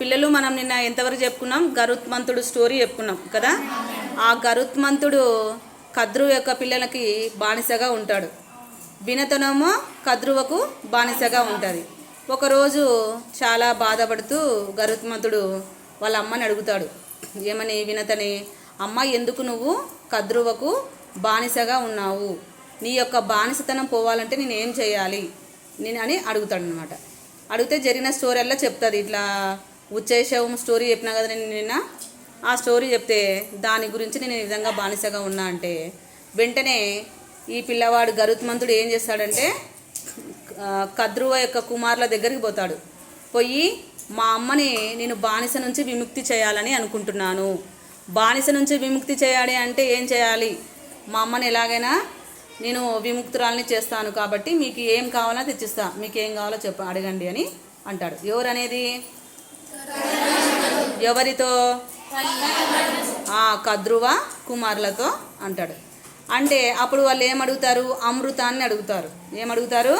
పిల్లలు మనం నిన్న ఎంతవరకు చెప్పుకున్నాం? గరుత్మంతుడు స్టోరీ చెప్పుకున్నాం కదా? ఆ గరుత్మంతుడు కద్రువ యొక్క పిల్లలకి బానిసగా ఉంటాడు. వినతనేమో కద్రువకు బానిసగా ఉంటుంది. ఒకరోజు చాలా బాధపడుతూ గరుత్మంతుడు వాళ్ళ అమ్మని అడుగుతాడు. ఏమని వినతని? అమ్మ ఎందుకు నువ్వు కద్రువకు బానిసగా ఉన్నావు? నీ యొక్క బానిసతనం పోవాలంటే నేను ఏం చేయాలి? నేను అని అడుగుతాడు అనమాట అడిగితే జరిగిన స్టోరీ అలా చెప్తుంది. ఇట్లా ఉచ్చేశవం స్టోరీ చెప్పినా కదా నేను నిన్న? ఆ స్టోరీ చెప్తే దాని గురించి నేను ఈ విధంగా బానిసగా ఉన్నా అంటే వెంటనే ఈ పిల్లవాడు గరుత్మంతుడు ఏం చేస్తాడంటే కద్రువ యొక్క కుమారుల దగ్గరికి పోతాడు. పోయి మా అమ్మని నేను బానిస నుంచి విముక్తి చేయాలని అనుకుంటున్నాను. బానిస నుంచి విముక్తి చేయాలి అంటే ఏం చేయాలి? మా అమ్మని ఎలాగైనా నేను విముక్తురాలని చేస్తాను కాబట్టి మీకు ఏం కావాలో తెచ్చిస్తా. మీకు ఏం కావాలో చెప్ప అడగండి అని అంటాడు. ఎవరు అనేది ఎవరితో? ఆ కద్రువ కుమారులతో అంటాడు. అంటే అప్పుడు వాళ్ళు ఏం అడుగుతారు అమృతాన్ని అడుగుతారు. ఏం అడుగుతారు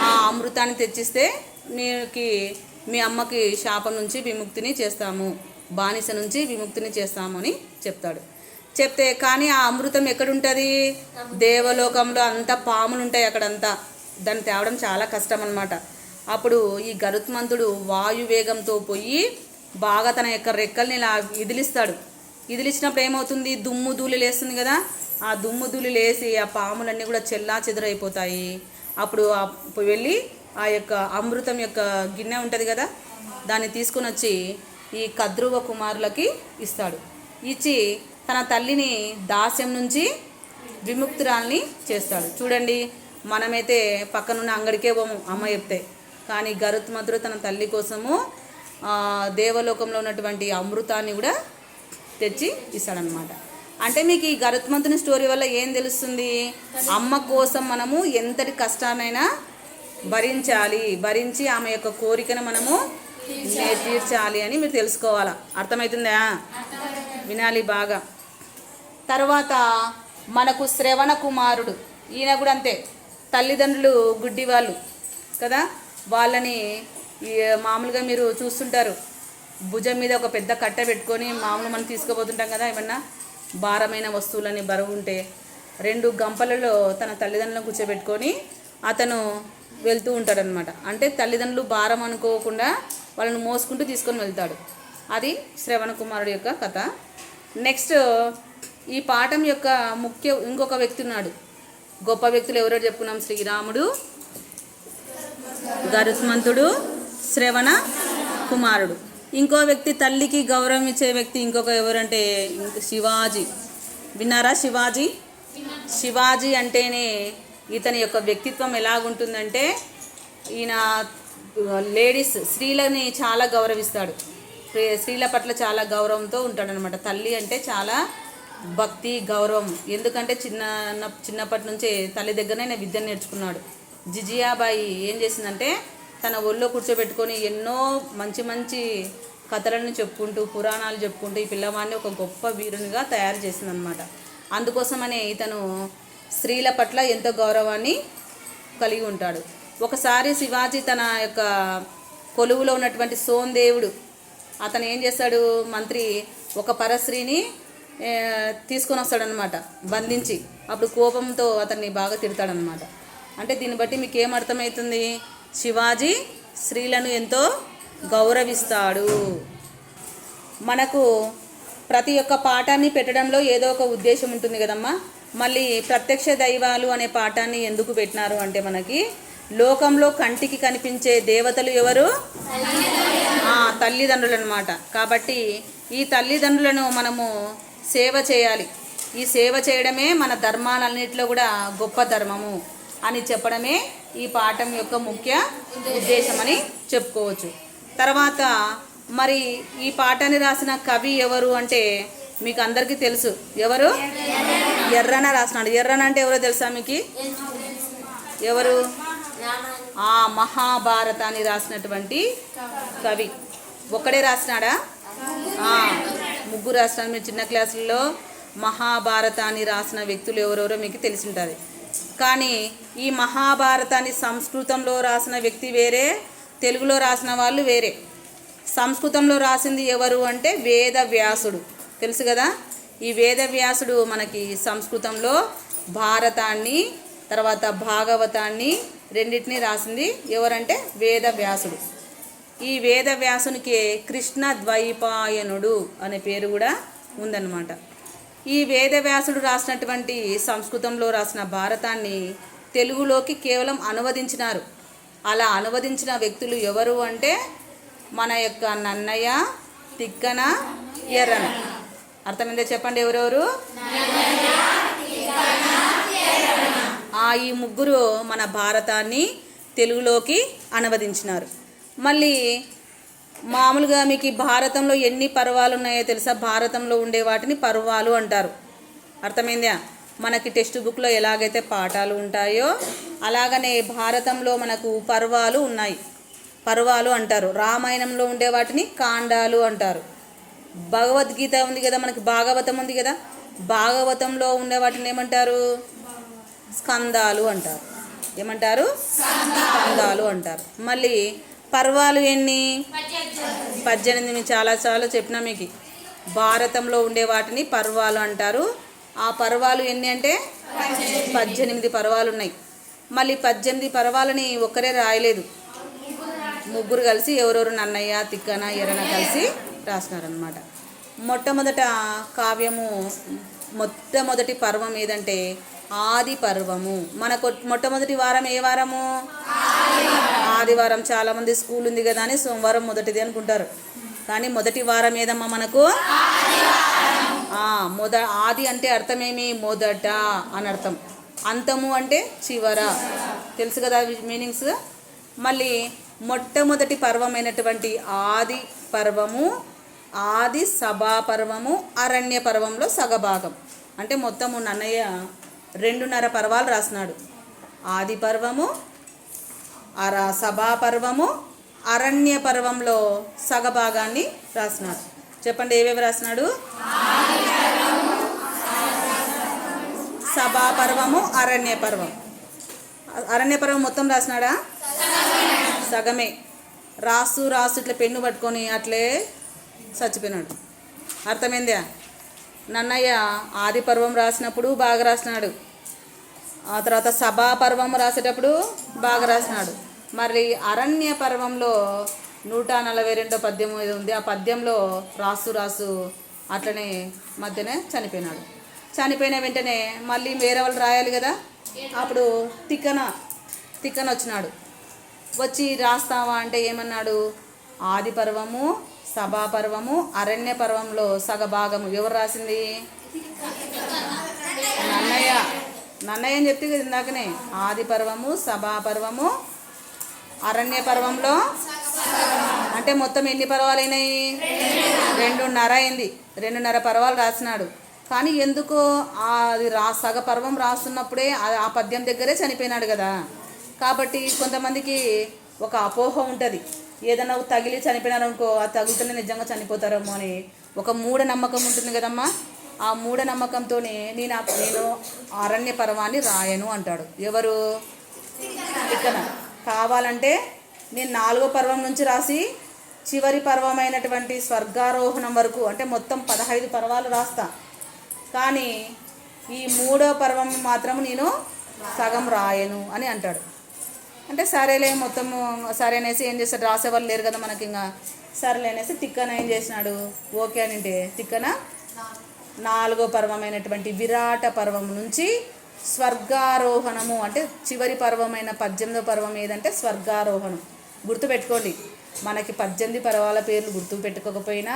ఆ అమృతాన్ని తెచ్చిస్తే నీకి మీ అమ్మకి శాపం నుంచి విముక్తిని చేస్తాము. బానిస నుంచి విముక్తిని చేస్తాము అని చెప్తాడు. చెప్తే కానీ ఆ అమృతం ఎక్కడుంటుంది? దేవలోకంలో అంతా పాములు ఉంటాయి అక్కడంతా. దాన్ని తేవడం చాలా కష్టం అన్నమాట అప్పుడు ఈ గరుత్మంతుడు వాయువేగంతో పోయి బాగా తన యొక్క రెక్కల్ని ఇలా ఇదిలిస్తాడు. ఇదిలిచ్చినప్పుడు ఏమవుతుంది? దుమ్ము ధూళి లేస్తుంది కదా? ఆ దుమ్ము ధూళి లేసి ఆ పాములన్నీ కూడా చెల్లా చెదరైపోతాయి. అప్పుడు వెళ్ళి ఆ యొక్క అమృతం యొక్క గిన్నె ఉంటుంది కదా? దాన్ని తీసుకొని వచ్చి ఈ కద్రువ కుమారులకి ఇస్తాడు. ఇచ్చి తన తల్లిని దాస్యం నుంచి విముక్తురాల్ని చేస్తాడు. చూడండి మనమైతే పక్కనున్న అంగడికే పోము అమ్మ చెప్తే. కానీ గరుత్మధుడు తన తల్లి కోసము దేవలోకంలో ఉన్నటువంటి అమృతాన్ని కూడా తెచ్చి ఇస్తాడనమాట అంటే మీకు ఈ గరుత్మంతుని స్టోరీ వల్ల ఏం తెలుస్తుంది? అమ్మ కోసం మనము ఎంతటి కష్టానైనా భరించాలి. భరించి ఆమె యొక్క కోరికను మనము తీర్చాలి అని మీరు తెలుసుకోవాలా? అర్థమవుతుందా వినాలి బాగా. తర్వాత మనకు శ్రవణ కుమారుడు. ఈయన కూడా అంతే. తల్లిదండ్రులు గుడ్డి వాళ్ళు కదా? వాళ్ళని మామూలుగా మీరు చూస్తుంటారు. భుజం మీద ఒక పెద్ద కట్ట పెట్టుకొని మామూలు మనం తీసుకుపోతుంటాం కదా ఏమన్నా? భారమైన వస్తువులని బరువు ఉంటే రెండు గంపలలో తన తల్లిదండ్రులను కూర్చోబెట్టుకొని అతను వెళ్తూ ఉంటాడనమాట అంటే తల్లిదండ్రులు భారం అనుకోకుండా వాళ్ళని మోసుకుంటూ తీసుకొని వెళ్తాడు. అది శ్రవణ కుమారుడు యొక్క కథ. నెక్స్ట్ ఈ పాఠం యొక్క ముఖ్య ఇంకొక వ్యక్తి ఉన్నాడు. గొప్ప వ్యక్తులు ఎవరో చెప్పుకున్నాం. శ్రీరాముడు గరుత్మంతుడు శ్రవణ కుమారుడు. ఇంకో వ్యక్తి తల్లికి గౌరవం ఇచ్చే వ్యక్తి ఇంకొక ఎవరంటే శివాజీ. విన్నారా శివాజీ? శివాజీ అంటేనే ఇతని యొక్క వ్యక్తిత్వం ఎలాగుంటుందంటే ఈయన లేడీస్ స్త్రీలని చాలా గౌరవిస్తాడు. స్త్రీల పట్ల చాలా గౌరవంతో ఉంటాడనమాట. తల్లి అంటే చాలా భక్తి గౌరవం. ఎందుకంటే చిన్న చిన్నప్పటి నుంచే తల్లి దగ్గరనే నేను విద్యను నేర్చుకున్నాడు. జిజియాబాయి ఏం చేసిందంటే తన ఒళ్ళో కూర్చోబెట్టుకొని ఎన్నో మంచి మంచి కథలను చెప్పుకుంటూ పురాణాలు చెప్పుకుంటూ ఈ పిల్లవాడిని ఒక గొప్ప వీరునిగా తయారు చేసిందనమాట అందుకోసమనే ఇతను స్త్రీల పట్ల ఎంతో గౌరవాన్ని కలిగి ఉంటాడు. ఒకసారి శివాజీ తన యొక్క కొలువులో ఉన్నటువంటి సోందేవుడు అతను ఏం చేస్తాడు? మంత్రి ఒక పరశ్రీని తీసుకొని వస్తాడనమాట బంధించి. అప్పుడు కోపంతో అతన్ని బాగా తిడతాడనమాట అంటే దీన్ని బట్టి మీకు ఏం అర్థమవుతుంది? శివాజీ స్త్రీలను ఎంతో గౌరవిస్తాడు. మనకు ప్రతి ఒక్క పాఠాన్ని పెట్టడంలో ఏదో ఒక ఉద్దేశం ఉంటుంది కదమ్మా. మళ్ళీ ప్రత్యక్ష దైవాలు అనే పాఠాన్ని ఎందుకు పెట్టినారు అంటే మనకి లోకంలో కంటికి కనిపించే దేవతలు ఎవరు? తల్లిదండ్రులు అనమాట కాబట్టి ఈ తల్లిదండ్రులను మనము సేవ చేయాలి. ఈ సేవ చేయడమే మన ధర్మాలన్నింటిలో కూడా గొప్ప ధర్మము అని చెప్పడమే ఈ పాఠం యొక్క ముఖ్య ఉద్దేశం అని చెప్పుకోవచ్చు. తర్వాత మరి ఈ పాఠాన్ని రాసిన కవి ఎవరు అంటే మీకు అందరికీ తెలుసు. ఎవరు? ఎర్రన రాసినాడు. ఎర్రన అంటే ఎవరో తెలుసా మీకు? ఎవరు? ఆ మహాభారతాన్ని రాసినటువంటి కవి. ఒక్కడే రాసినాడా? ముగ్గురు రాసినాడు మీరు చిన్న క్లాసుల్లో మహాభారతాన్ని రాసిన వ్యక్తులు ఎవరెవరో మీకు తెలిసి ఉంటుంది కానీ ఈ మహాభారతాన్ని సంస్కృతంలో రాసిన వ్యక్తి వేరే తెలుగులో రాసిన వాళ్ళు వేరే. సంస్కృతంలో రాసింది ఎవరు అంటే వేద వ్యాసుడు. తెలుసు కదా? ఈ వేద వ్యాసుడు మనకి సంస్కృతంలో భారతాన్ని తర్వాత భాగవతాన్ని రెండింటినీ రాసింది ఎవరంటే వేద వ్యాసుడు. ఈ వేద వ్యాసునికి కృష్ణ ద్వైపాయనుడు అనే పేరు కూడా ఉందన్నమాట. ఈ వేదవ్యాసుడు రాసినటువంటి సంస్కృతంలో రాసిన భారతాన్ని తెలుగులోకి కేవలం అనువదించినారు. అలా అనువదించిన వ్యక్తులు ఎవరు అంటే మన యొక్క నన్నయ్య తిక్కన ఎర్రన. అర్థమైందే చెప్పండి ఎవరెవరు? ఆ ఈ ముగ్గురు మన భారతాన్ని తెలుగులోకి అనువదించినారు. మళ్ళీ మామూలుగా మీకు భారతంలో ఎన్ని పర్వాలు ఉన్నాయో తెలుసా? భారతంలో ఉండే వాటిని పర్వాలు అంటారు. అర్థమైందా? మనకి టెక్స్ట్ బుక్లో ఎలాగైతే పాఠాలు ఉంటాయో అలాగనే భారతంలో మనకు పర్వాలు ఉన్నాయి. పర్వాలు అంటారు. రామాయణంలో ఉండే వాటిని కాండాలు అంటారు. భగవద్గీత ఉంది కదా మనకి భాగవతం ఉంది కదా? భాగవతంలో ఉండే వాటిని ఏమంటారు? స్కందాలు అంటారు. ఏమంటారు? స్కందాలు అంటారు. మళ్ళీ పర్వాలు ఎన్ని? పద్దెనిమిది. మేము చాలా చాలా చెప్పినా మీకు. భారతంలో ఉండే వాటిని పర్వాలు అంటారు. ఆ పర్వాలు ఎన్ని అంటే? పద్దెనిమిది. పర్వాలు ఉన్నాయి మళ్ళీ పద్దెనిమిది పర్వాలని ఒక్కరే రాయలేదు. ముగ్గురు కలిసి ఎవరెవరు నన్నయ్య తిక్కన ఎర్రన కలిసి రాసినారనమాట మొట్టమొదట కావ్యము మొట్టమొదటి పర్వం ఏదంటే ఆది పర్వము. మనకు మొట్టమొదటి వారం ఏ వారము? ఆదివారం. చాలామంది స్కూల్ ఉంది కదా అని సోమవారం మొదటిది అనుకుంటారు. కానీ మొదటి వారం ఏదమ్మా మనకు? మొద ఆది అంటే అర్థమేమి? మొదట అని అర్థం. అంతము అంటే చివర. తెలుసు కదా మీనింగ్స్? మళ్ళీ మొట్టమొదటి పర్వమైనటువంటి ఆది పర్వము ఆది సభా పర్వము అరణ్య పర్వంలో సగభాగం. అంటే మొత్తము నన్నయ్య రెండున్నర పర్వాలు రాసినాడు. ఆది పర్వము అర సభా పర్వము అరణ్య పర్వంలో సగభాగాన్ని రాసినాడు. చెప్పండి ఏవేవి రాసినాడు? సభా పర్వము అరణ్య పర్వం. అరణ్య పర్వం మొత్తం రాసినాడా? సగమే. రాసు రాసు ఇట్లా పెన్ను పట్టుకొని అట్లే చచ్చిపోయినాడు. అర్థమైందా? నన్నయ్య ఆది పర్వం రాసినప్పుడు బాగా రాసినాడు. ఆ తర్వాత సభా పర్వం రాసేటప్పుడు బాగా రాసినాడు. మరి అరణ్య పర్వంలో నూట నలభై రెండో పద్యం ఏదో ఉంది. ఆ పద్యంలో రాసు రాసు అట్లనే మధ్యనే చనిపోయినాడు. చనిపోయిన వెంటనే మళ్ళీ వేరే వాళ్ళు రాయాలి కదా? అప్పుడు తిక్కన తిక్కన వచ్చినాడు. వచ్చి రాస్తావా అంటే ఏమన్నాడు? ఆది పర్వము సభా పర్వము అరణ్య పర్వంలో సగభాగము. ఎవరు రాసింది? నన్నయ్య. నన్నయ్య అని చెప్తే కదా ఇందాకనే. ఆది పర్వము సభా పర్వము అరణ్య పర్వంలో అంటే మొత్తం ఎన్ని పర్వాలు అయినాయి? రెండున్నర అయింది. రెండున్నర పర్వాలు రాసినాడు. కానీ ఎందుకో అది రా సగ పర్వం రాస్తున్నప్పుడే ఆ పద్యం దగ్గరే చనిపోయినాడు కదా. కాబట్టి కొంతమందికి ఒక అపోహ ఉంటుంది. ఏదైనా తగిలి చనిపోయినారు అనుకో ఆ తగులుతూనే నిజంగా చనిపోతారేమో అని ఒక మూఢ నమ్మకం ఉంటుంది కదమ్మా. ఆ మూఢ నమ్మకంతోనే నేను ఆ- నేను అరణ్య పర్వాన్ని రాయను అంటాడు. ఎవరు? ఇక్కడ కావాలంటే నేను నాలుగో పర్వం నుంచి రాసి చివరి పర్వమైనటువంటి స్వర్గారోహణం వరకు అంటే మొత్తం పదహైదు పర్వాలు రాస్తా. కానీ ఈ మూడో పర్వం మాత్రం నేను సగం రాయను అని అంటాడు. అంటే సరేలే మొత్తం సరే అనేసి ఏం చేస్తాడు? రాసేవాళ్ళు లేరు కదా మనకి ఇంకా. సరేలే అనేసి తిక్కన ఏం చేసినాడు? ఓకే అని అంటే తిక్కన నాలుగో పర్వమైనటువంటి విరాట పర్వం నుంచి స్వర్గారోహణము అంటే చివరి పర్వమైన పద్దెనిమిదో పర్వం ఏదంటే స్వర్గారోహణం. గుర్తుపెట్టుకోండి మనకి పద్దెనిమిది పర్వాల పేర్లు గుర్తు పెట్టుకోకపోయినా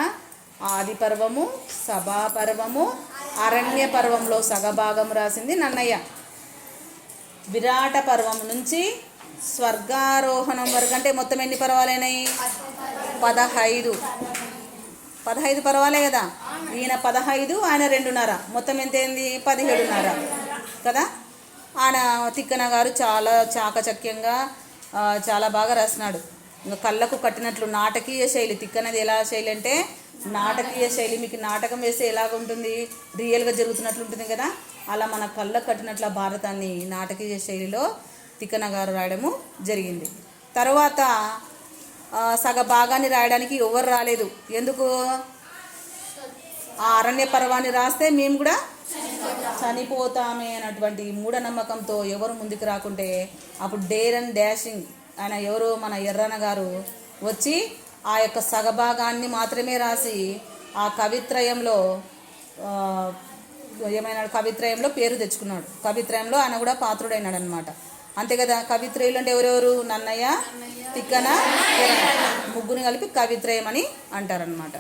ఆది పర్వము సభా పర్వము అరణ్య పర్వంలో సగభాగం రాసింది నన్నయ్య. విరాట పర్వం నుంచి స్వర్గారోహణం వరకు అంటే మొత్తం ఎన్ని పర్వాలైనాయి? పదహైదు. పదహైదు పర్వాలే కదా? ఈయన పదహైదు ఆయన రెండున్నర. మొత్తం ఎంత పదిహేడున్నర. కదా? ఆయన తిక్కన గారు చాలా చాకచక్యంగా చాలా బాగా రాసినాడు. ఇంకా కళ్ళకు కట్టినట్లు నాటకీయ శైలి. తిక్కనది ఎలా శైలి అంటే నాటకీయ శైలి. మీకు నాటకం వేస్తే ఎలాగ ఉంటుంది? రియల్గా జరుగుతున్నట్లు ఉంటుంది కదా? అలా మన కళ్ళకు కట్టినట్లు ఆ భారతాన్ని నాటకీయ శైలిలో తిక్కన గారు రాయడము జరిగింది. తర్వాత సగ భాగాన్ని రాయడానికి ఎవరు రాలేదు. ఎందుకు? ఆ అరణ్య పర్వాన్ని రాస్తే మేము కూడా చనిపోతామే అన్నటువంటి మూఢనమ్మకంతో ఎవరు ముందుకు రాకుంటే అప్పుడు డేర్ అండ్ డాషింగ్ ఆయన ఎవరు మన ఎర్రన్న గారు వచ్చి ఆ యొక్క సగభాగాన్ని మాత్రమే రాసి ఆ కవిత్రయంలో ఏమైనా కవిత్రయంలో పేరు తెచ్చుకున్నాడు. కవిత్రయంలో ఆయన కూడా పాత్రుడైనాడు అనమాట అంతే కదా కవిత్రయులు అంటే ఎవరెవరు? నన్నయ్య తిక్కన ముగ్గురిని కలిపి కవిత్రయం అని అంటారనమాట